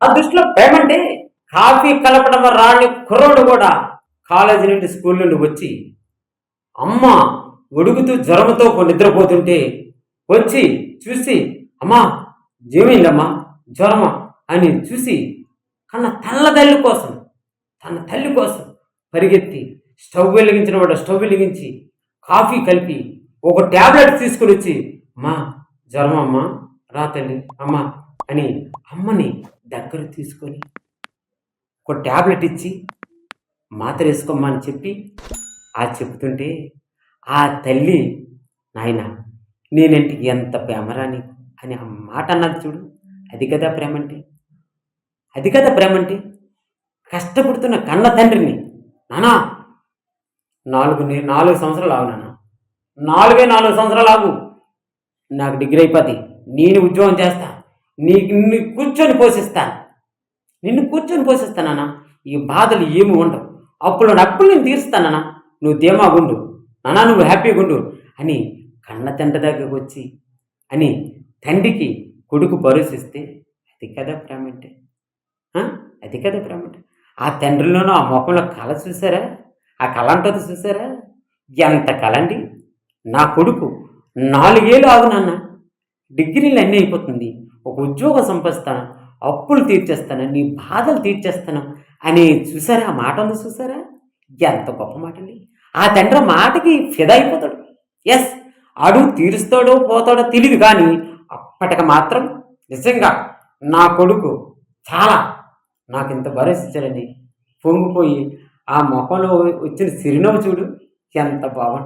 ఆ దృష్టిలో ప్రేమ అంటే కాఫీ కలపడం రాని కుర్రోడు కూడా కాలేజీ నుండి స్కూల్ నుండి వచ్చి అమ్మ ఒడుగుతూ జ్వరంతో నిద్రపోతుంటే వచ్చి చూసి అమ్మా ఏమైందమ్మా? జ్వరమా? అని చూసి కన్న తల్ల తల్లి కోసం తన తల్లి కోసం పరిగెత్తి స్టవ్ వెలిగించిన వాడు స్టవ్ వెలిగించి కాఫీ కలిపి ఒక ట్యాబ్లెట్ తీసుకుని వచ్చి అమ్మా జ్వరమా అమ్మా? రా తల్లి అమ్మా అని అమ్మని దగ్గర తీసుకొని ఒక ట్యాబ్లెట్ ఇచ్చి మాత్ర వేసుకోమ్మా అని చెప్పి ఆ చెప్తుంటే ఆ తల్లి నాయన నేనంటే ఎంత ప్రేమరాని అని ఆ మాట అన్నది చూడు. అది కదా ప్రేమ అంటే అది కదా ప్రేమ అంటే కష్టపడుతున్న కన్న తండ్రిని నానా నాలుగు నాలుగు సంవత్సరాలు ఆగు నాన్న నాలుగే నాలుగు సంవత్సరాలు ఆగు. నాకు డిగ్రీ అయిపోద్ది. నేను ఉద్యోగం చేస్తా. నీకు నిన్ను కూర్చొని పోషిస్తాను. నిన్ను కూర్చొని పోషిస్తానన్నా ఈ బాధలు ఏమి ఉండవు. అప్పులు అప్పులు నేను తీరుస్తానన్నా నువ్వు ధీమా గుండు నానా నువ్వు హ్యాపీగా ఉండు అని కన్న తండ్రి దగ్గరకు వచ్చి అని తండ్రికి కొడుకు భరోసిస్తే అది కదా ప్రేమ అంటే అది కదా ప్రేమ అంటే ఆ తండ్రిలోనూ ఆ ముఖంలో కళ చూసారా ఆ కళ అంటది చూసారా ఎంత కలండి నా కొడుకు నాలుగేళ్ళు ఆగు నాన్న. డిగ్రీలు అన్నీ అయిపోతుంది. ఒక ఉద్యోగం సంపాదిస్తాను అప్పులు తీర్చేస్తాను నీ బాధలు తీర్చేస్తాను అని చూసారా? ఆ మాట ఉంది చూసారా? ఎంత గొప్ప మాట అండి ఆ తండ్రి మాటకి ఫిదా అయిపోతాడు. ఎస్ అడుగు తీరుస్తాడో పోతాడో తెలియదు కానీ అప్పటికి మాత్రం నిజంగా నా కొడుకు చాలా నాకు ఇంత భరోసా పొంగిపోయి ఆ మొహంలో వచ్చిన సిరినవ్వు చూడు ఎంత బాగుంటుంది.